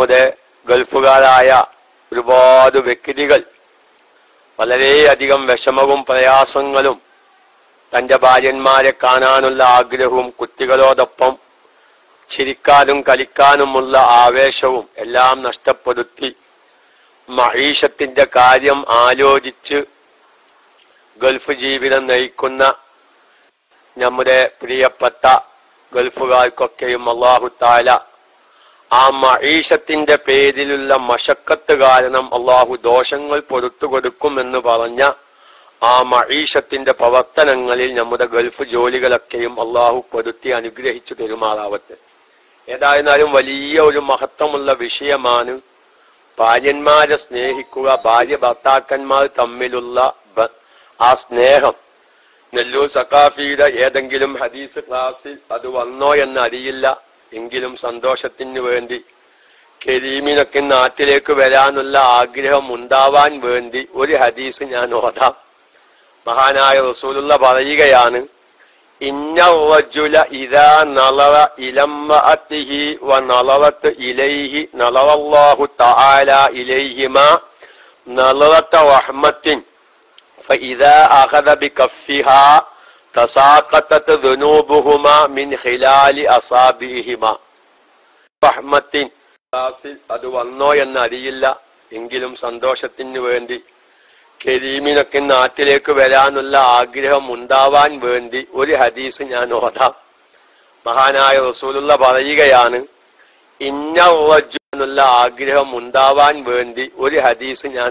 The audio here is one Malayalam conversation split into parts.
നമ്മുടെ ഗൾഫുകാരായ ഒരുപാട് വ്യക്തികൾ വളരെയധികം വിഷമവും പ്രയാസങ്ങളും തന്റെ ഭാര്യന്മാരെ കാണാനുള്ള ആഗ്രഹവും കുട്ടികളോടൊപ്പം ചിരിക്കാനും കളിക്കാനുമുള്ള ആവേശവും എല്ലാം നഷ്ടപ്പെടുത്തി മഹീഷത്തിന്റെ കാര്യം ആലോചിച്ച് ഗൾഫ് ജീവിതം നയിക്കുന്ന നമ്മുടെ പ്രിയപ്പെട്ട ഗൾഫുകാർക്കൊക്കെയും അള്ളാഹു താല ആ മഹീഷത്തിന്റെ പേരിലുള്ള മഷക്കത്ത് കാരണം അള്ളാഹു ദോഷങ്ങൾ പൊറത്തു കൊടുക്കുമെന്ന് പറഞ്ഞ ആ മഹീഷത്തിന്റെ പ്രവർത്തനങ്ങളിൽ നമ്മുടെ ഗൾഫ് ജോലികളൊക്കെയും അള്ളാഹു പൊരുത്തി അനുഗ്രഹിച്ചു പെരുമാറാവട്ടെ. ഏതായിരുന്നാലും വലിയ ഒരു മഹത്വമുള്ള വിഷയമാണ് ഭാര്യന്മാരെ സ്നേഹിക്കുക ഭാര്യ ഭർത്താക്കന്മാർ തമ്മിലുള്ള ആ സ്നേഹം. നെല്ലൂർ സക്കാഫിയുടെ ഏതെങ്കിലും ഹദീസ് ക്ലാസ്സിൽ അത് വന്നോ എന്ന് അറിയില്ല. എങ്കിലും സന്തോഷത്തിന് വേണ്ടി കരീമിനൊക്കെ നാട്ടിലേക്ക് വരാനുള്ള ആഗ്രഹം ഉണ്ടാവാൻ വേണ്ടി ഒരു ഹദീസ് ഞാൻ ഓതാം. മഹാനായ റസൂലുള്ള പറയുകയാണ് ഇന്ന മിൻ റഹ്മത്തിൻ അത് വന്നോ എന്ന് അറിയില്ല. എങ്കിലും സന്തോഷത്തിന് വേണ്ടി കരീമിനൊക്കെ നാട്ടിലേക്ക് വരാനുള്ള ആഗ്രഹം ഉണ്ടാവാൻ വേണ്ടി ഒരു ഹദീസ് ഞാൻ ഓതാം. മഹാനായ റസൂലുള്ള പറയുകയാണ് ഇന്ന എന്നുള്ള ആഗ്രഹം ഉണ്ടാവാൻ വേണ്ടി ഒരു ഹദീസ് ഞാൻ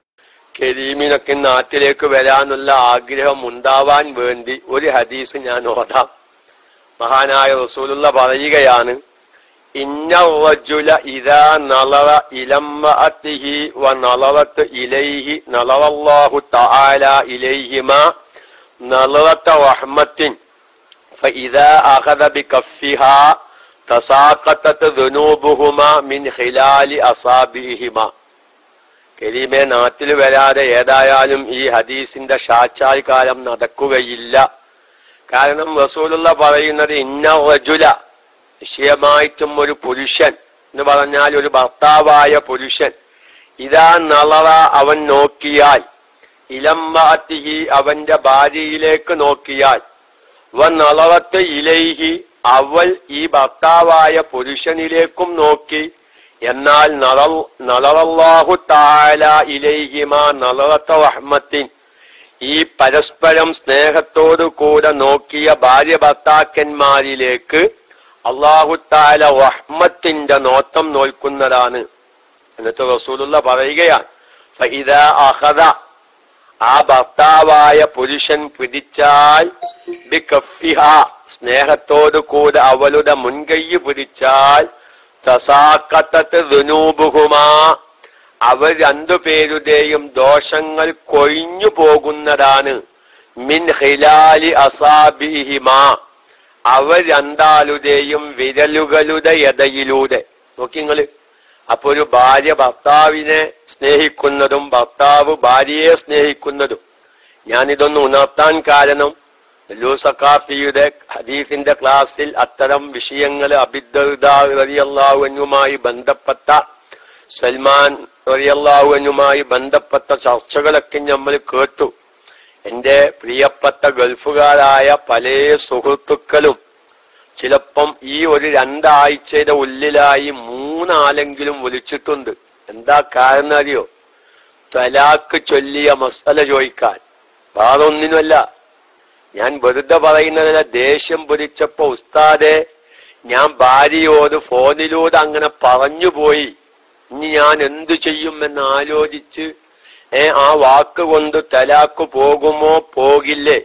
കരീമിനൊക്കെ നാട്ടിലേക്ക് വരാനുള്ള ആഗ്രഹം ഉണ്ടാവാൻ വേണ്ടി ഒരു ഹദീസ് ഞാൻ ഓതാം മഹാനായ റസൂലുള്ള പറയുകയാണ് ഇന്ന റജുല ഇദാ നളറ ഇലമ്മഅത്തിഹി വ നളറത്ത് ഇലൈഹി നളറല്ലാഹു തആല ഇലൈഹിമാ നളറത്ത റഹ്മത്തിൻ فإذا أخذ بكفها تساقطت ذنوبهما من خلال أصابعهما കരീമെ നാട്ടിൽ വരാതെ ഏതായാലും ഈ ഹദീസിന്റെ സാക്ഷാൽ കാലം നടക്കുകയില്ല. കാരണം റസൂലുള്ള പറയുന്നത് ഇന്ന റജുല നിശ്ചയമായിട്ടും ഒരു പുരുഷൻ എന്ന് പറഞ്ഞാൽ ഒരു ഭർത്താവായ പുരുഷൻ. ഇതാ നളറ അവൻ നോക്കിയാൽ ഇലമ്മഅത്തിഹി അവന്റെ ഭാര്യയിലേക്ക് നോക്കിയാൽ വ നളറത്ത് ഇലൈഹി അവൾ ഈ ഭർത്താവായ പുരുഷനിലേക്കും നോക്കി എന്നാൽ നള- നളറല്ലാഹു താല ഇലൈഹിമാ നളറത്ത റഹ്മത്തിൻ ഈ പരസ്പരം സ്നേഹത്തോടു കൂടെ നോക്കിയ ഭാര്യ ഭർത്താക്കന്മാരിലേക്ക് അള്ളാഹു താല റഹ്മത്തിന്റെ നോട്ടം നോൽക്കുന്നതാണ്. എന്നിട്ട് റസൂലുള്ള പറയുകയാണ് ഫഹിദ അഹദ ആ ഭർത്താവായ പുരുഷൻ പിടിച്ചാൽ സ്നേഹത്തോടു കൂടെ അവളുടെ മുൻകൈ പിടിച്ചാൽ തസാക്കത്തത്ത് ദുനൂബുഹുമാ. അവർ രണ്ടുപേരുടെയും ദോഷങ്ങൾ കൊഴിഞ്ഞു പോകുന്നതാണ്. മിൻ ഹിലാലി അസാബിഹിമാ. അവർ രണ്ടാളുടെയും വിരലുകളുടെ എതയിലൂടെ നോക്കി നിങ്ങൾ അപ്പൊ ഒരു ഭാര്യ ഭർത്താവിനെ സ്നേഹിക്കുന്നതും ഭർത്താവ് ഭാര്യയെ സ്നേഹിക്കുന്നതും. ഞാനിതൊന്ന് ഉണർത്താൻ കാരണം സക്കാഫിയുടെ ഹദീഫിന്റെ ക്ലാസ്സിൽ അത്തരം വിഷയങ്ങൾ അബിദ്ദാഹുമായി ബന്ധപ്പെട്ട സൽമാൻ റളിയല്ലാഹുവിനുമായി ബന്ധപ്പെട്ട ചർച്ചകളൊക്കെ നമ്മൾ കേട്ടു. എന്റെ പ്രിയപ്പെട്ട ഗൾഫുകാരായ പല സുഹൃത്തുക്കളും ചിലപ്പം ഈ ഒരു രണ്ടാഴ്ചയുടെ ഉള്ളിലായി മൂന്നാലെങ്കിലും വിളിച്ചിട്ടുണ്ട്. എന്താ കാരണം അറിയോ തലാക്ക് ചൊല്ലിയ മസല ചോദിക്കാൻ. വേറെ ഒന്നിനുമല്ല ഞാൻ വെറുതെ പറയുന്നതിനെ ദേഷ്യം പിടിച്ചപ്പോ ഉസ്താദെ ഞാൻ ഭാര്യയോട് ഫോണിലൂടെ അങ്ങനെ പറഞ്ഞുപോയി. ഇനി ഞാൻ എന്തു ചെയ്യുമെന്ന് ആലോചിച്ച് ഏ ആ വാക്ക് കൊണ്ട് തലാക്ക് പോകുമോ പോകില്ലേ?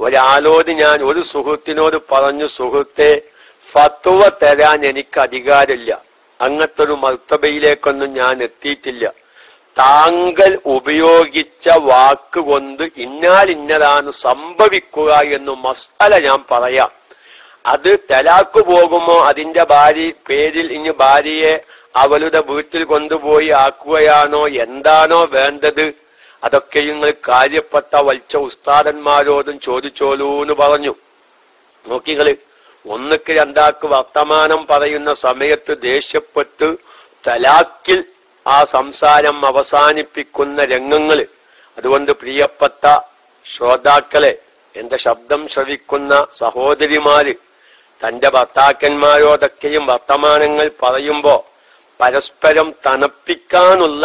ഒരാളോട് ഞാൻ ഒരു സുഹൃത്തിനോട് പറഞ്ഞു സുഹൃത്തെ ഫത്തുവ തരാൻ എനിക്ക് അധികാരമില്ല. അങ്ങനത്തെ ഒരു മർത്തബയിലേക്കൊന്നും ഞാൻ എത്തിയിട്ടില്ല. താങ്കൾ ഉപയോഗിച്ച വാക്ക് കൊണ്ട് ഇന്നാൽ ഇന്നതാണ് സംഭവിക്കുക എന്ന് മസാല ഞാൻ പറയാം. അത് തലാക്ക് പോകുമോ? അതിന്റെ ഭാര്യ പേരിൽ ഇനി ഭാര്യയെ അവളുടെ വീട്ടിൽ കൊണ്ടുപോയി ആക്കുകയാണോ? എന്താണോ വേണ്ടത്? അതൊക്കെ നിങ്ങൾ കാര്യപ്പെട്ട വലിച്ച ഉസ്താദന്മാരോടും ചോദിച്ചോളൂ എന്ന് പറഞ്ഞു. നോക്കിങ്ങൾ ഒന്നുക്ക് രണ്ടാക്ക് വർത്തമാനം പറയുന്ന സമയത്ത് ദേഷ്യപ്പെട്ട് തലാക്കിൽ ആ സംസാരം അവസാനിപ്പിക്കുന്ന രംഗങ്ങൾ അതുകൊണ്ട് പ്രിയപ്പെട്ട ശ്രോതാക്കളെ എന്റെ ശബ്ദം ശ്രവിക്കുന്ന സഹോദരിമാര് തന്റെ ഭർത്താക്കന്മാരോടൊക്കെയും വർത്തമാനങ്ങൾ പറയുമ്പോ പരസ്പരം തണുപ്പിക്കാനുള്ള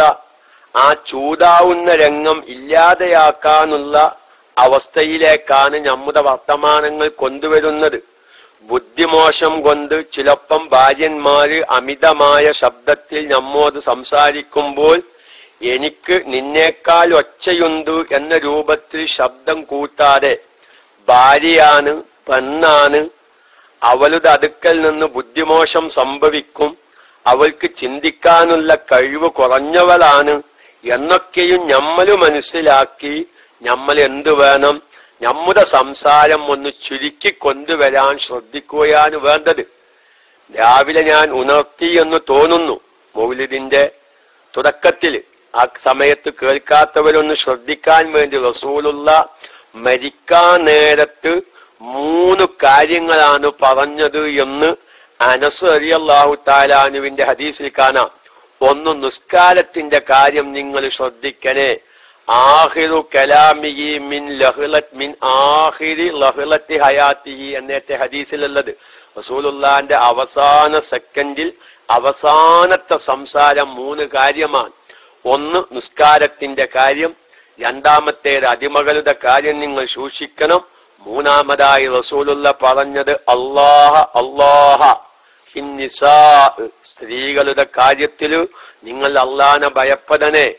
ആ ചൂടാവുന്ന രംഗം ഇല്ലാതെയാക്കാനുള്ള അവസ്ഥയിലേക്കാണ് നമ്മുടെ വർത്തമാനങ്ങൾ കൊണ്ടുവരുന്നത്. ബുദ്ധിമോശം കൊണ്ട് ചിലപ്പം ഭാര്യന്മാര് അമിതമായ ശബ്ദത്തിൽ നമ്മോട് സംസാരിക്കുമ്പോൾ എനിക്ക് നിന്നേക്കാൾ ഒച്ചയുണ്ട് എന്ന രൂപത്തിൽ ശബ്ദം കൂട്ടാതെ ഭാര്യയാണ് പെണ്ണാണ്. അവളുടെ അടുക്കൽ നിന്ന് ബുദ്ധിമോശം സംഭവിക്കും. അവൾക്ക് ചിന്തിക്കാനുള്ള കഴിവ് കുറഞ്ഞവളാണ്. എന്നൊക്കെയും നമ്മൾ മനസ്സിലാക്കി നമ്മൾ എന്തു വേണം? നമ്മുടെ സംസാരം ഒന്ന് ചുരുക്കി കൊണ്ടുവരാൻ ശ്രദ്ധിക്കുകയാണ് വേണ്ടത്. രാവിലെ ഞാൻ ഉണർത്തി എന്ന് തോന്നുന്നു. മൗലിദിന്റെ തുടക്കത്തിൽ ആ സമയത്ത് കേൾക്കാത്തവരൊന്ന് ശ്രദ്ധിക്കാൻ വേണ്ടി റസൂലുള്ള മരിക്കാൻ നേരത്ത് മൂന്ന് കാര്യങ്ങളാണ് പറഞ്ഞത് എന്ന് അനസ് അലിയല്ലാഹു താലാനുവിന്റെ ഹദീസിൽ കാണാം. ഒന്ന് നിസ്കാരത്തിന്റെ കാര്യം നിങ്ങൾ ശ്രദ്ധിക്കണേ. ആഹിറു കലാമിഹി മിൻ ലഹ്ലത് മിൻ ആഹിരി ലഹ്ലത്തി ഹയാത്തിഹി എന്നേറ്റ ഹദീസിലുള്ളത്. റസൂലുള്ളാന്റെ അവസാന സെക്കൻഡിൽ അവസാനത്തെ സംസാരം മൂന്ന് കാര്യമാണ്. ഒന്ന് നിസ്കാരത്തിന്റെ കാര്യം. രണ്ടാമത്തേത് അടിമകളുടെ കാര്യം നിങ്ങൾ സൂക്ഷിക്കണം. മൂന്നാമതായി റസൂലുള്ള പറഞ്ഞത് അള്ളാഹ അള്ളാഹ. സ്ത്രീകളുടെ കാര്യത്തിൽ നിങ്ങൾ അള്ളാനെ ഭയപ്പെടണേ.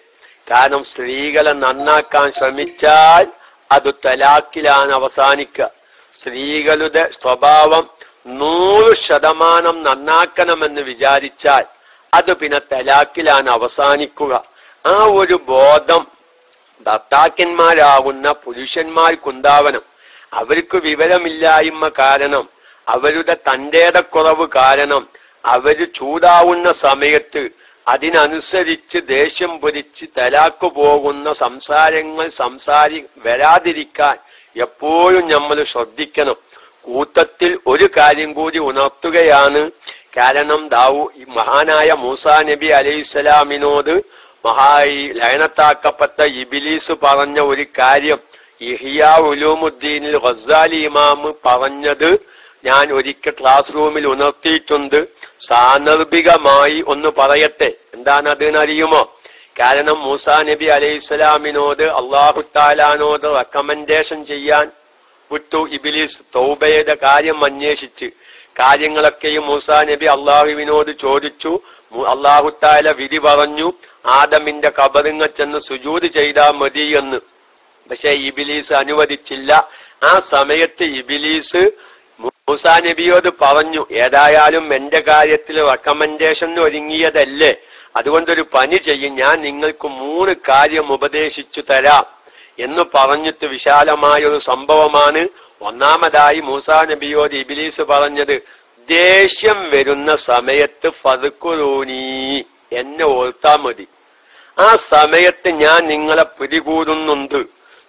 കാരണം സ്ത്രീകളെ നന്നാക്കാൻ ശ്രമിച്ചാൽ അത് തലാക്കിലാണ് അവസാനിക്കുക. സ്ത്രീകളുടെ സ്വഭാവം നൂറ് ശതമാനം നന്നാക്കണമെന്ന് വിചാരിച്ചാൽ അത് പിന്നെ തലാക്കിലാണ് അവസാനിക്കുക. ആ ഒരു ബോധം ഭർത്താക്കന്മാരാകുന്ന പുരുഷന്മാർക്കുണ്ടാവണം. അവർക്ക് വിവരമില്ലായ്മ കാരണം അവരുടെ തന്റേടക്കുറവ് കാരണം അവർ ചൂടാവുന്ന സമയത്ത് അതിനനുസരിച്ച് ദേഷ്യം പൊരിച്ച് തലാക്ക് പോകുന്ന സംസാരങ്ങൾ സംസാരി വരാതിരിക്കാൻ എപ്പോഴും നമ്മൾ ശ്രദ്ധിക്കണം. കൂട്ടത്തിൽ ഒരു കാര്യം കൂടി ഉണർത്തുകയാണ്. കാരണം ദാവു മഹാനായ മൂസാ നബി അലൈഹിസ്സലാമിനോട് മഹായി ലയനത്താക്കപ്പെട്ട ഇബിലീസ് പറഞ്ഞ ഒരു കാര്യം ഇഹിയ ഉലൂമുദ്ദീനിൽ ഗസാലി ഇമാം പറഞ്ഞത് ഞാൻ ഒരിക്കൽ ക്ലാസ് റൂമിൽ ഉണർത്തിയിട്ടുണ്ട്. സാന്ദർഭികമായി ഒന്ന് പറയട്ടെ. എന്താണ് അത് അറിയുമോ? കാരണം മൂസാ നബി അലൈഹി സ്വലാമിനോട് അള്ളാഹു താലാനോട് റെക്കമെൻഡേഷൻ ചെയ്യാൻ വിട്ടു ഇബിലിസ് തൗബയുടെ കാര്യം അന്വേഷിച്ച്. കാര്യങ്ങളൊക്കെയും മൂസാ നബി അള്ളാഹുവിനോട് ചോദിച്ചു. അള്ളാഹു താല വിധി പറഞ്ഞു. ആദമിന്റെ കബറിങ്ങ ചെന്ന് സുജൂത് ചെയ്താൽ മതി എന്ന്. പക്ഷെ ഇബിലീസ് അനുവദിച്ചില്ല. ആ സമയത്ത് ഇബിലീസ് മൂസാ നബിയോട് പറഞ്ഞു ഏതായാലും എന്റെ കാര്യത്തിൽ റെക്കമെൻഡേഷൻ ഒരുങ്ങിയതല്ലേ? അതുകൊണ്ടൊരു പനി ചെയ്യും ഞാൻ നിങ്ങൾക്ക് മൂന്ന് കാര്യം ഉപദേശിച്ചു തരാം. എന്ന് പറഞ്ഞിട്ട് വിശാലമായ ഒരു സംഭവമാണ് ഒന്നാമതായി മൂസാ നബിയോട് ഇബിലീസ് പറഞ്ഞത് ദേഷ്യം വരുന്ന സമയത്ത് ഫതുക്കുറൂനി എന്നെ ഓർത്താ മതി. ആ സമയത്ത് ഞാൻ നിങ്ങളെ പിടികൂടുന്നുണ്ട്.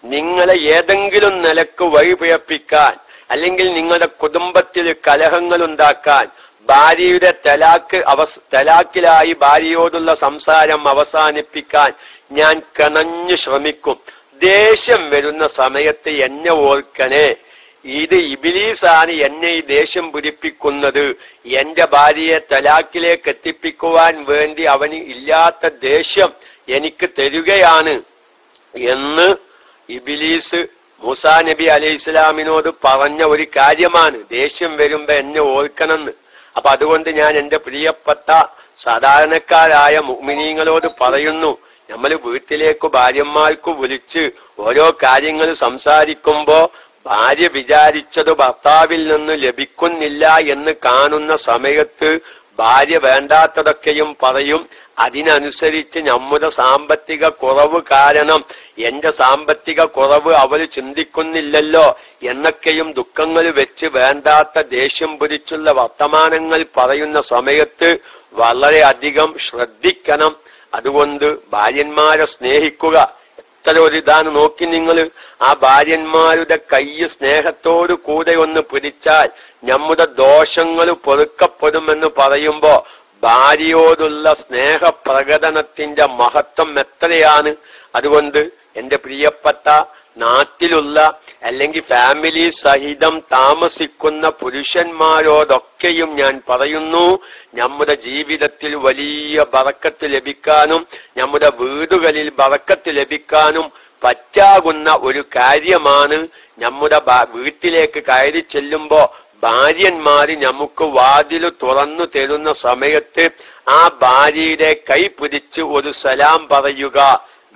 നിങ്ങളെ ഏതെങ്കിലും നിലയ്ക്ക് വഴിപിഴപ്പിക്കാൻ അല്ലെങ്കിൽ നിങ്ങളുടെ കുടുംബത്തിൽ കലഹങ്ങൾ ഉണ്ടാക്കാൻ ഭാര്യയുടെ തലാക്ക് അവസ് തലാക്കിലായി ഭാര്യയോടുള്ള സംസാരം അവസാനിപ്പിക്കാൻ ഞാൻ കണഞ്ഞു ശ്രമിക്കും. ദേഷ്യം വരുന്ന സമയത്ത് എന്നെ ഓർക്കണേ. ഇത് ഇബിലീസാണ് എന്നെ ഈ ദേഷ്യം പിടിപ്പിക്കുന്നത്. എന്റെ ഭാര്യയെ തലാക്കിലേക്ക് എത്തിപ്പിക്കുവാൻ വേണ്ടി അവന് ഇല്ലാത്ത ദേഷ്യം എനിക്ക് തരികയാണ് എന്ന് ഇബിലീസ് മൂസാ നബി അലൈഹി ഇസ്ലാമിനോട് പറഞ്ഞ ഒരു കാര്യമാണ്. ദേഷ്യം വരുമ്പോ എന്നെ ഓർക്കണമെന്ന് അപ്പൊ അതുകൊണ്ട് ഞാൻ എന്റെ പ്രിയപ്പെട്ട സാധാരണക്കാരായ മുഗ്മിനീങ്ങളോട് പറയുന്നു നമ്മൾ വീട്ടിലേക്ക് ഭാര്യന്മാർക്ക് വിളിച്ച് ഓരോ കാര്യങ്ങൾ സംസാരിക്കുമ്പോ ഭാര്യ വിചാരിച്ചത് ഭർത്താവിൽ നിന്ന് ലഭിക്കുന്നില്ല എന്ന് കാണുന്ന സമയത്ത് ഭാര്യ വേണ്ടാത്തതൊക്കെയും പറയും. അതിനനുസരിച്ച് നമ്മുടെ സാമ്പത്തിക കുറവ് കാരണം എന്റെ സാമ്പത്തിക കുറവ് അവർ ചിന്തിക്കുന്നില്ലല്ലോ എന്നൊക്കെയും ദുഃഖങ്ങൾ വെച്ച് വേണ്ടാത്ത ദേഷ്യം പിടിച്ചുള്ള വർത്തമാനങ്ങൾ പറയുന്ന സമയത്ത് വളരെയധികം ശ്രദ്ധിക്കണം. അതുകൊണ്ട് ഭാര്യന്മാരെ സ്നേഹിക്കുക. ഇതാണ്. നോക്കി നിങ്ങൾ ആ ഭാര്യന്മാരുടെ കൈ സ്നേഹത്തോടു കൂടെ ഒന്ന് പിടിച്ചാൽ നമ്മുടെ ദോഷങ്ങൾ പൊറുക്കപ്പെടുമെന്ന് പറയുമ്പോ ഭാര്യയോടുള്ള സ്നേഹപ്രകടനത്തിന്റെ മഹത്വം എത്രയാണ്? അതുകൊണ്ട് എന്റെ പ്രിയപ്പെട്ട നാട്ടിലുള്ള അല്ലെങ്കിൽ ഫാമിലി സഹിതം താമസിക്കുന്ന പുരുഷന്മാരോടൊക്കെയും ഞാൻ പറയുന്നു നമ്മുടെ ജീവിതത്തിൽ വലിയ ബറക്കത്ത് ലഭിക്കാനും നമ്മുടെ വീടുകളിൽ ബറക്കത്ത് ലഭിക്കാനും പറ്റാകുന്ന ഒരു കാര്യമാണ് നമ്മുടെ വീട്ടിലേക്ക് കയറി ചെല്ലുമ്പോ ഭാര്യന്മാര് നമുക്ക് വാതിൽ തുറന്നു തരുന്ന സമയത്ത് ആ ഭാര്യയുടെ കൈ പിടിച്ച് ഒരു സലാം പറയുക.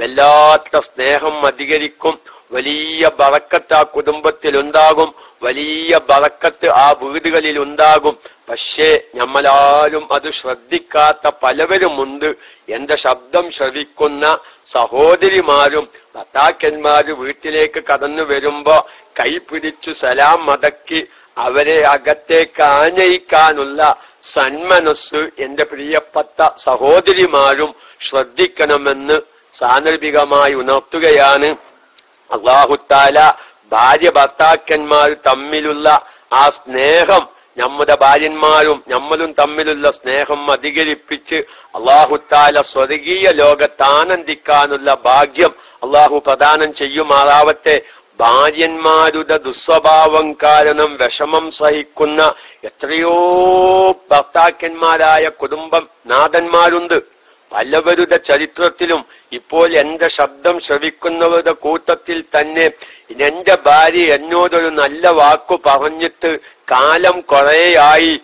വല്ലാത്ത സ്നേഹം അധികരിക്കും. വലിയ ബറക്കത്ത് ആ കുടുംബത്തിൽ ഉണ്ടാകും വലിയ ബറക്കത്ത് ആ വീടുകളിൽ ഉണ്ടാകും പക്ഷേ നമ്മളാരും അത് ശ്രദ്ധിക്കാത്ത പലവരുമുണ്ട്. എന്റെ ശബ്ദം ശ്രവിക്കുന്ന സഹോദരിമാരും ഭർത്താക്കന്മാര് വീട്ടിലേക്ക് കടന്നു വരുമ്പോ കൈ പിടിച്ചു സലാം മടക്കി അവരെ അകത്തേക്ക് ആനയിക്കാനുള്ള സന്മനസ് എന്റെ പ്രിയപ്പെട്ട സഹോദരിമാരും ശ്രദ്ധിക്കണമെന്ന് സാന്ദർഭികമായി ഉണർത്തുകയാണ്. അള്ളാഹുത്താല ഭാര്യ ഭർത്താക്കന്മാർ തമ്മിലുള്ള ആ സ്നേഹം നമ്മുടെ ഭാര്യന്മാരും നമ്മളും തമ്മിലുള്ള സ്നേഹം അധികരിപ്പിച്ച് അള്ളാഹുത്താല സ്വർഗീയ ലോകത്ത് ആനന്ദിക്കാനുള്ള ഭാഗ്യം അള്ളാഹു പ്രദാനം ചെയ്യുമാറാവട്ടെ ഭാര്യന്മാരുടെ ദുസ്വഭാവം കാരണം വിഷമം സഹിക്കുന്ന എത്രയോ ഭർത്താക്കന്മാരായ കുടുംബം നാഥന്മാരുണ്ട്. പലവരുടെ ചരിത്രത്തിലും ഇപ്പോൾ എന്റെ ശബ്ദം ശ്രവിക്കുന്നവരുടെ കൂട്ടത്തിൽ തന്നെ എന്റെ ഭാര്യ എന്നോടൊരു നല്ല വാക്കു പറഞ്ഞിട്ട് കാലം കുറേയായി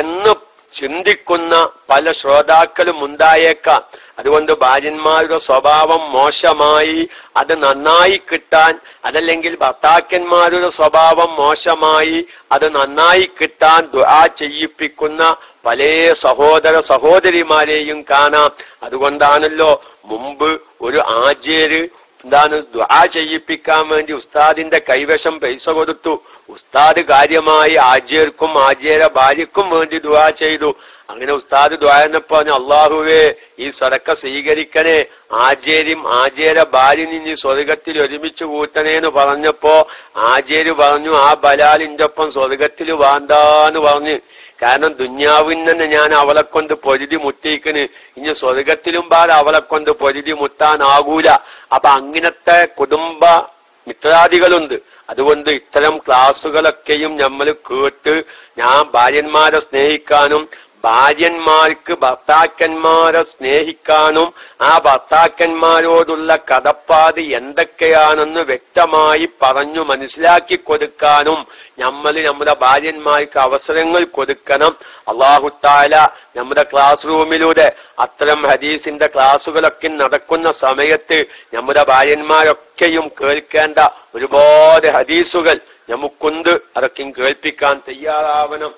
എന്ന് ചിന്തിക്കുന്ന പല ശ്രോതാക്കളും ഉണ്ടായേക്കാം. അതുകൊണ്ട് ഭാര്യന്മാരുടെ സ്വഭാവം മോശമായി അത് നന്നായി കിട്ടാൻ അതല്ലെങ്കിൽ ഭർത്താക്കന്മാരുടെ സ്വഭാവം മോശമായി അത് നന്നായി കിട്ടാൻ ദുആ ചെയ്യിപ്പിക്കുന്ന പല സഹോദര സഹോദരിമാരെയും കാണാം. അതുകൊണ്ടാണല്ലോ മുമ്പ് ഒരു ആചേര് എന്താണ് ദ്വാ ചെയ്യിപ്പിക്കാൻ വേണ്ടി ഉസ്താദിന്റെ കൈവശം പൈസ കൊടുത്തു. ഉസ്താദ് കാര്യമായി ആചേർക്കും ആചേര ഭാര്യക്കും വേണ്ടി ദ്വാ ചെയ്തു. അങ്ങനെ ഉസ്താദ് ദ്വാ എന്നപ്പോ പറഞ്ഞു അള്ളാഹുവേ ഈ സടക്ക സ്വീകരിക്കണേ. ആചേരും ആചേര ഭാര്യ നിന്ന് സ്വർഗത്തിൽ ഒരുമിച്ച് കൂട്ടണേന്ന് പറഞ്ഞപ്പോ ആചേര് പറഞ്ഞു ആ ബലാലിന്റെ ഒപ്പം സ്വർഗത്തിൽ വാന്താന്ന് പറഞ്ഞു. കാരണം തന്നെ ഞാൻ അവളെ കൊണ്ട് പൊരുതി മുട്ടിയിക്കണ്. ഇനി സ്വർഗത്തിലും പാൽ അവളെ കൊണ്ട് പൊരുതി മുട്ടാനാകൂല. അപ്പൊ അങ്ങനത്തെ കുടുംബ മിത്രാദികളുണ്ട്. അതുകൊണ്ട് ഇത്തരം ക്ലാസ്സുകളൊക്കെയും നമ്മൾ കേട്ട് ഞാൻ ഭാര്യന്മാരെ സ്നേഹിക്കാനും ഭാര്യന്മാർക്ക് ഭർത്താക്കന്മാരെ സ്നേഹിക്കാനും ആ ഭർത്താക്കന്മാരോടുള്ള കടപ്പാട് എന്തൊക്കെയാണെന്ന് വ്യക്തമായി പറഞ്ഞു മനസ്സിലാക്കി കൊടുക്കാനും നമ്മൾ നമ്മുടെ ഭാര്യന്മാർക്ക് അവസരങ്ങൾ കൊടുക്കണം. അള്ളാഹുത്താല നമ്മുടെ ക്ലാസ് റൂമിലൂടെ അത്തരം ഹദീസിന്റെ ക്ലാസ്സുകളൊക്കെ നടക്കുന്ന സമയത്ത് നമ്മുടെ ഭാര്യന്മാരൊക്കെയും കേൾക്കേണ്ട ഒരുപാട് ഹദീസുകൾ നമുക്കുണ്ട് അതൊക്കെയും കേൾപ്പിക്കാൻ തയ്യാറാവണം.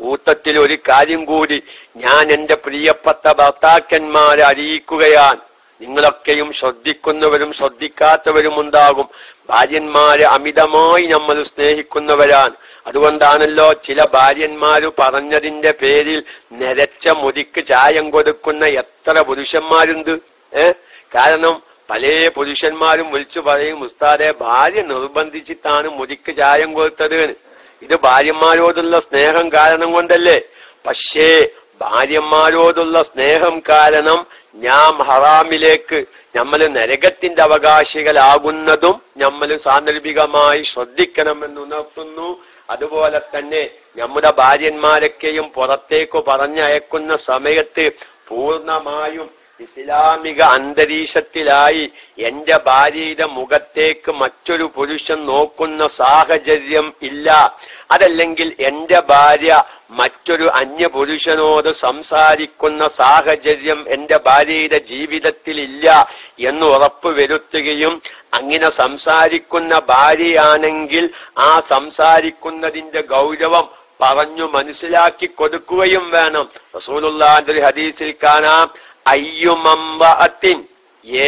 കൂട്ടത്തിൽ ഒരു കാര്യം കൂടി. ഞാൻ എന്റെ പ്രിയപ്പെട്ട ഭർത്താക്കന്മാരെ അറിയിക്കുകയാണ്. നിങ്ങളൊക്കെയും ശ്രദ്ധിക്കുന്നവരും ശ്രദ്ധിക്കാത്തവരും ഉണ്ടാകും. ഭാര്യന്മാരെ അമിതമായി നമ്മൾ സ്നേഹിക്കുന്നവരാണ്. അതുകൊണ്ടാണല്ലോ ചില ഭാര്യന്മാര് പറഞ്ഞതിന്റെ പേരിൽ നിരച്ച മുതിക്ക് ചായം കൊടുക്കുന്ന എത്ര പുരുഷന്മാരുണ്ട്. ഏ? കാരണം പല പുരുഷന്മാരും വിളിച്ചു പറയും ഉസ്താദെ ഭാര്യ നിർബന്ധിച്ചിട്ടാണ് മുതിക്ക് ചായം കൊടുത്തത്. ഇത് ഭാര്യന്മാരോടുള്ള സ്നേഹം കാരണം കൊണ്ടല്ലേ? പക്ഷേ ഭാര്യന്മാരോടുള്ള സ്നേഹം കാരണം ഞാൻ ഹറാമിലേക്ക് നമ്മൾ നരകത്തിന്റെ അവകാശികളാകുന്നതും നമ്മൾ സാന്ദർഭികമായി ശ്രദ്ധിക്കണമെന്ന് ഉണർത്തുന്നു. അതുപോലെ തന്നെ നമ്മുടെ ഭാര്യന്മാരൊക്കെയും പുറത്തേക്ക് പറഞ്ഞയക്കുന്ന സമയത്ത് പൂർണമായും ഇസ്ലാമിക അന്തരീക്ഷത്തിലായി എന്റെ ഭാര്യയുടെ മുഖത്തേക്ക് മറ്റൊരു പുരുഷൻ നോക്കുന്ന സാഹചര്യം ഇല്ല. അതല്ലെങ്കിൽ എന്റെ ഭാര്യ മറ്റൊരു അന്യ പുരുഷനോട് സംസാരിക്കുന്ന സാഹചര്യം എന്റെ ഭാര്യയുടെ ജീവിതത്തിൽ ഇല്ല എന്ന് ഉറപ്പ് വരുത്തുകയും അങ്ങനെ സംസാരിക്കുന്ന ഭാര്യയാണെങ്കിൽ ആ സംസാരിക്കുന്നതിന്റെ ഗൗരവം പറഞ്ഞു മനസ്സിലാക്കി കൊടുക്കുകയും വേണം. റസൂലുള്ളാന്റെ ഹദീസിൽ കാണാം. അയ്യുമമ്പഅത്തിൻ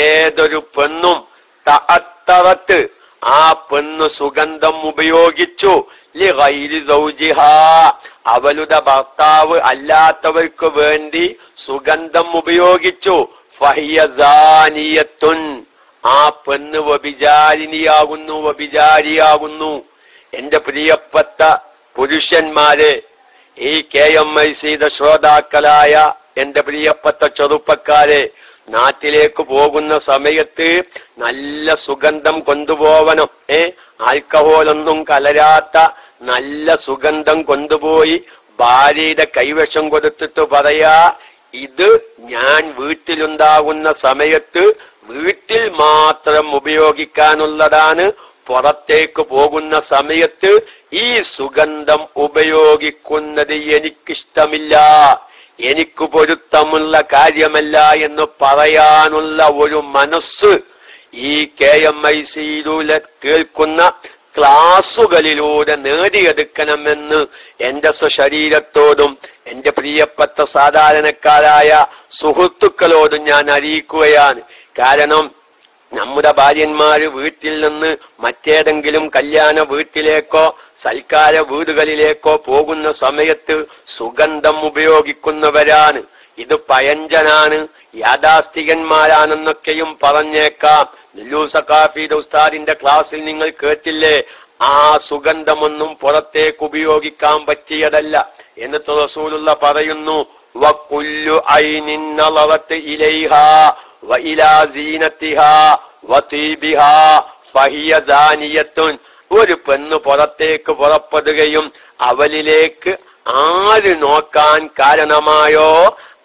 ഏതൊരു പെണ്ണും തഅത്തറത്ത് ആ പെണ്ണ് സുഗന്ധം ഉപയോഗിച്ചു. അവളുടെ ഭർത്താവ് അല്ലാത്തവർക്ക് വേണ്ടി സുഗന്ധം ഉപയോഗിച്ചു. ഫഹിയസാനിയത്തുൻ ആ പെണ്ണ് വ്യഭിചാരിണിയാകുന്നു വ്യഭിചാരിയാകുന്നു. എന്റെ പ്രിയപ്പെട്ട പുരുഷന്മാരെ ഈ കെ എം ഐ സിയുടെ ശ്രോതാക്കളായ എന്റെ പ്രിയപ്പെട്ട ചെറുപ്പക്കാരെ നാട്ടിലേക്ക് പോകുന്ന സമയത്ത് നല്ല സുഗന്ധം കൊണ്ടുപോവണം. ഏ? ആൽക്കഹോളൊന്നും കലരാത്ത നല്ല സുഗന്ധം കൊണ്ടുപോയി ഭാര്യയുടെ കൈവശം കൊടുത്തിട്ട് പറയാ ഇത് ഞാൻ വീട്ടിലുണ്ടാകുന്ന സമയത്ത് വീട്ടിൽ മാത്രം ഉപയോഗിക്കാനുള്ളതാണ്. പുറത്തേക്ക് പോകുന്ന സമയത്ത് ഈ സുഗന്ധം ഉപയോഗിക്കുന്നത് എനിക്കിഷ്ടമില്ല. എനിക്ക് പൊരുത്തമുള്ള കാര്യമല്ല എന്ന് പറയാനുള്ള ഒരു മനസ്സ് ഈ കെ എം ഐ സിയിലൂടെ കേൾക്കുന്ന ക്ലാസുകളിലൂടെ നേടിയെടുക്കണമെന്ന് എന്റെ സ്വശരീരത്തോടും എന്റെ പ്രിയപ്പെട്ട സാധാരണക്കാരായ സുഹൃത്തുക്കളോടും ഞാൻ അറിയിക്കുകയാണ്. കാരണം നമ്മുടെ ഭാര്യന്മാര് വീട്ടിൽ നിന്ന് മറ്റേതെങ്കിലും കല്യാണ വീട്ടിലേക്കോ സൽക്കാര വീടുകളിലേക്കോ പോകുന്ന സമയത്ത് സുഗന്ധം ഉപയോഗിക്കുന്നവരാണ്. ഇത് പയഞ്ചനാണ് യാഥാസ്ഥികന്മാരാണെന്നൊക്കെയും പറഞ്ഞേക്കാം. നെല്ലൂ സക്കാഫിയുടെ ഉസ്താദിന്റെ ക്ലാസ്സിൽ നിങ്ങൾ കേട്ടില്ലേ? ആ സുഗന്ധമൊന്നും പുറത്തേക്ക് ഉപയോഗിക്കാൻ പറ്റിയതല്ല എന്ന് റസൂലുള്ള പറയുന്നു. ഒരു പെണ്ണ് പുറത്തേക്ക് പുറപ്പെടുകയും അവലിലേക്ക് ആര് നോക്കാൻ കാരണമായോ?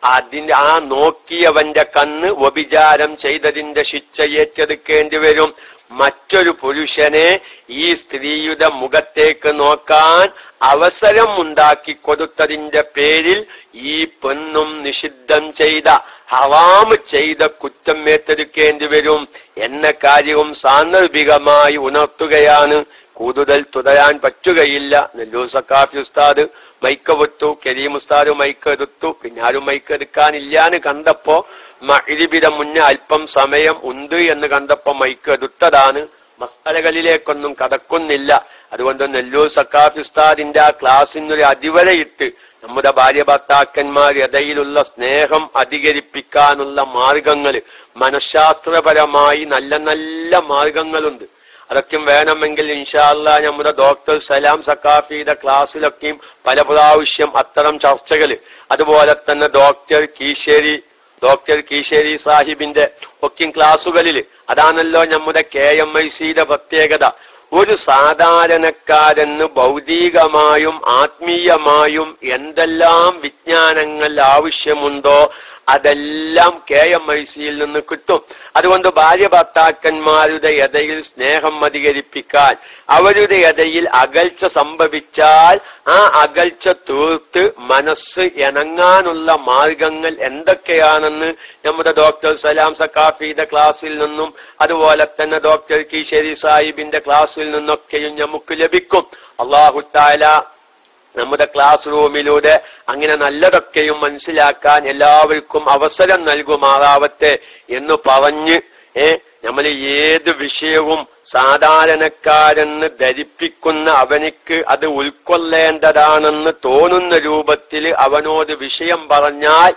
അതിന്റെ ആ നോക്കിയവന്റെ കണ്ണ് വ്യഭിചാരം ചെയ്തതിന്റെ ശിക്ഷ ഏറ്റെടുക്കേണ്ടി വരും. മറ്റൊരു പുരുഷനെ ഈ സ്ത്രീയുടെ മുഖത്തേക്ക് നോക്കാൻ അവസരം ഉണ്ടാക്കി കൊടുത്തതിന്റെ പേരിൽ ഈ പെണ്ണും നിഷിദ്ധം ചെയ്ത ഹവാമ് ചെയ്ത കുറ്റം ഏറ്റെടുക്കേണ്ടി വരും എന്ന കാര്യവും സാന്ദർഭികമായി ഉണർത്തുകയാണ്. കൂടുതൽ തുടരാൻ പറ്റുകയില്ല. നെല്ലൂർ സക്കാഫി ഉസ്താദ് മൈക്ക് വിട്ടു കരീം ഉസ്താദ് മൈക്ക് എടുത്തു പിന്നെ മൈക്ക് എടുക്കാനില്ലാന്ന് കണ്ടപ്പോ മഹിരിബിയുടെ മുന്നേ അല്പം സമയം ഉണ്ട് എന്ന് കണ്ടപ്പോ മൈക്ക് എടുത്തതാണ് മസ്തലകളിലേക്കൊന്നും കടക്കുന്നില്ല. അതുകൊണ്ട് നെല്ലൂർ സക്കാഫിസ്താദിന്റെ ആ ക്ലാസ്സിനൊരു അതിവരയിട്ട് നമ്മുടെ ഭാര്യ ഭർത്താക്കന്മാർ ഇടയിലുള്ള സ്നേഹം അധികരിപ്പിക്കാനുള്ള മാർഗങ്ങൾ മനഃശാസ്ത്രപരമായി നല്ല നല്ല മാർഗങ്ങളുണ്ട്. അതൊക്കെയും വേണമെങ്കിൽ ഇൻഷാല്ല നമ്മുടെ ഡോക്ടർ സലാം സക്കാഫിയുടെ ക്ലാസ്സിലൊക്കെയും പല പ്രാവശ്യം അത്തരം ചർച്ചകൾ. അതുപോലെ തന്നെ ഡോക്ടർ കീശേരി ഡോക്ടർ കീശേരി സാഹിബിന്റെ കുക്കിംഗ് ക്ലാസ്സുകളിൽ അതാണല്ലോ നമ്മുടെ കെ എം ഐ സിയുടെ പ്രത്യേകത. ഒരു സാധാരണക്കാരന് ഭൗതികമായും ആത്മീയമായും എന്തെല്ലാം വിജ്ഞാനങ്ങൾ ആവശ്യമുണ്ടോ അതെല്ലാം കെ എം ഐ സിയിൽ നിന്ന് കിട്ടും. അതുകൊണ്ട് ഭാര്യ ഭർത്താക്കന്മാരുടെ ഇടയിൽ സ്നേഹം അധികരിപ്പിക്കാൻ അവരുടെ ഇടയിൽ അകൽച്ച സംഭവിച്ചാൽ ആ അകൽച്ച തീർത്ത് മനസ്സ് ഇണങ്ങാനുള്ള മാർഗങ്ങൾ എന്തൊക്കെയാണെന്ന് നമ്മുടെ ഡോക്ടർ സലാം സക്കാഫിയുടെ ക്ലാസ്സിൽ നിന്നും അതുപോലെ തന്നെ ഡോക്ടർ കീശേരി സാഹിബിന്റെ ക്ലാസ്സിൽ നിന്നൊക്കെയും നമുക്ക് ലഭിക്കും. അള്ളാഹു താല നമ്മുടെ ക്ലാസ് റൂമിലൂടെ അങ്ങനെ നല്ലതൊക്കെയും മനസ്സിലാക്കാൻ എല്ലാവർക്കും അവസരം നൽകുമാറാവട്ടെ എന്ന് പറഞ്ഞ് ഏ നമ്മൾ ഏത് വിഷയവും സാധാരണക്കാരെന്ന് ധരിപ്പിക്കുന്ന അവനിക്ക് അത് ഉൾക്കൊള്ളേണ്ടതാണെന്ന് തോന്നുന്ന രൂപത്തിൽ അവനോട് വിഷയം പറഞ്ഞാൽ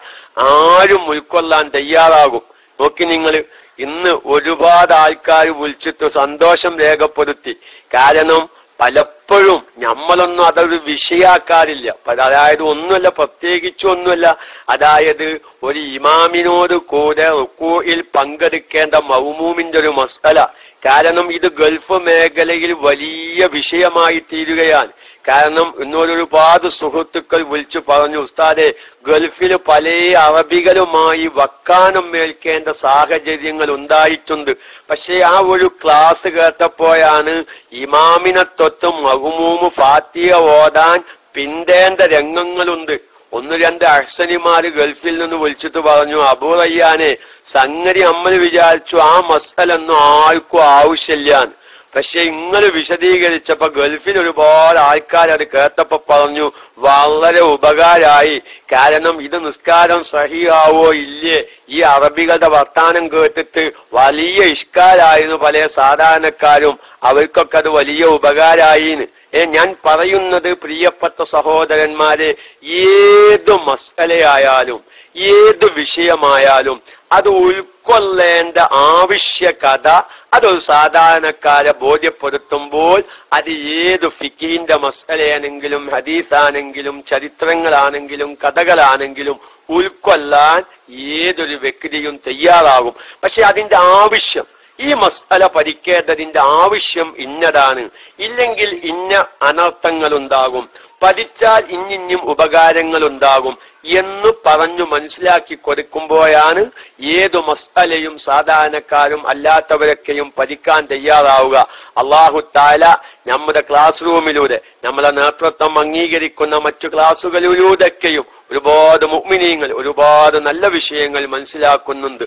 ആരും ഉൾക്കൊള്ളാൻ തയ്യാറാകും. നോക്കി നിങ്ങൾ ഇന്ന് ഒരുപാട് ആൾക്കാർ വിളിച്ചിട്ട് സന്തോഷം രേഖപ്പെടുത്തി. കാരണം പലപ്പോഴും നമ്മളൊന്നും അതൊരു വിഷയാക്കാറില്ല. അതായത് ഒന്നുമല്ല പ്രത്യേകിച്ച് ഒന്നുമല്ല. അതായത് ഒരു ഇമാമിനോട് കൂടെ റുക്കൂയിൽ പങ്കെടുക്കേണ്ട മൗമൂമിന്റെ ഒരു മസല കാരണം ഇത് ഗൾഫ് മേഖലയിൽ വലിയ വിഷയമായി തീരുകയാണ്. കാരണം ഇന്നൊരു ഒരുപാട് സുഹൃത്തുക്കൾ വിളിച്ചു പറഞ്ഞു ഉസ്താദെ ഗൾഫിൽ പല അറബികളുമായി വക്കാനം മേൽക്കേണ്ട സാഹചര്യങ്ങൾ ഉണ്ടായിട്ടുണ്ട്. പക്ഷെ ആ ഒരു ക്ലാസ് കേട്ടപ്പോഴാണ് ഇമാമിനെ തൊട്ടും മഹുമൂമ് ഫാത്തിയ ഓടാൻ പിന്തേണ്ട രംഗങ്ങളുണ്ട്. ഒന്ന് രണ്ട് അഹ്സനിമാര് ഗൾഫിൽ നിന്ന് വിളിച്ചിട്ട് പറഞ്ഞു അബൂറയ്യാനെ സംഗതി അമ്മൽ വിചാരിച്ചു ആ മസലൊന്നും ആർക്കും ആവശ്യമില്ലാന്ന്. പക്ഷെ ഇങ്ങനെ വിശദീകരിച്ചപ്പോ ഗൾഫിൽ ഒരുപാട് ആൾക്കാർ അത് കേട്ടപ്പോ പറഞ്ഞു വളരെ ഉപകാരായി. കാരണം ഇത് നിസ്കാരം സഹിയാവോ ഇല്ലേ? ഈ അറബികളുടെ വർത്താനം കേട്ടിട്ട് വലിയ ഇഷ്കാരായിരുന്നു പല സാധാരണക്കാരും. അവർക്കൊക്കെ അത് വലിയ ഉപകാരായിന്ന്. ഏ ഞാൻ പറയുന്നത് പ്രിയപ്പെട്ട സഹോദരന്മാരെ ഏത് മസലയായാലും ഏത് വിഷയമായാലും അത് ഉൾക്കൊള്ളേണ്ട ആവശ്യകത അതൊരു സാധാരണക്കാരെ ബോധ്യപ്പെടുത്തുമ്പോൾ അത് ഏത് ഫിക്കീന്റെ മസലയാണെങ്കിലും ഹദീസാണെങ്കിലും ചരിത്രങ്ങളാണെങ്കിലും കഥകളാണെങ്കിലും ഉൾക്കൊള്ളാൻ ഏതൊരു വ്യക്തിയും തയ്യാറാകും. പക്ഷെ അതിന്റെ ആവശ്യം ഈ മസ്അല പഠിക്കേണ്ടതിന്റെ ആവശ്യം ഇന്നതാണ്. ഇല്ലെങ്കിൽ ഇന്ന അനർത്ഥങ്ങൾ ഉണ്ടാകും പഠിച്ചാൽ ഇഞ്ഞിഞ്ഞും ഉപകാരങ്ങൾ ഉണ്ടാകും എന്ന് പറഞ്ഞു മനസ്സിലാക്കി കൊടുക്കുമ്പോഴാണ് ഏതു മസ്അലയും സാധാരണക്കാരും അല്ലാത്തവരൊക്കെയും പഠിക്കാൻ തയ്യാറാവുക. അള്ളാഹു താല നമ്മുടെ ക്ലാസ് റൂമിലൂടെ നമ്മുടെ നേതൃത്വം അംഗീകരിക്കുന്ന മറ്റു ക്ലാസ്സുകളിലൂടെയൊക്കെയും ഒരുപാട് മുഗ്മിനീയങ്ങൾ ഒരുപാട് നല്ല വിഷയങ്ങൾ മനസ്സിലാക്കുന്നുണ്ട്.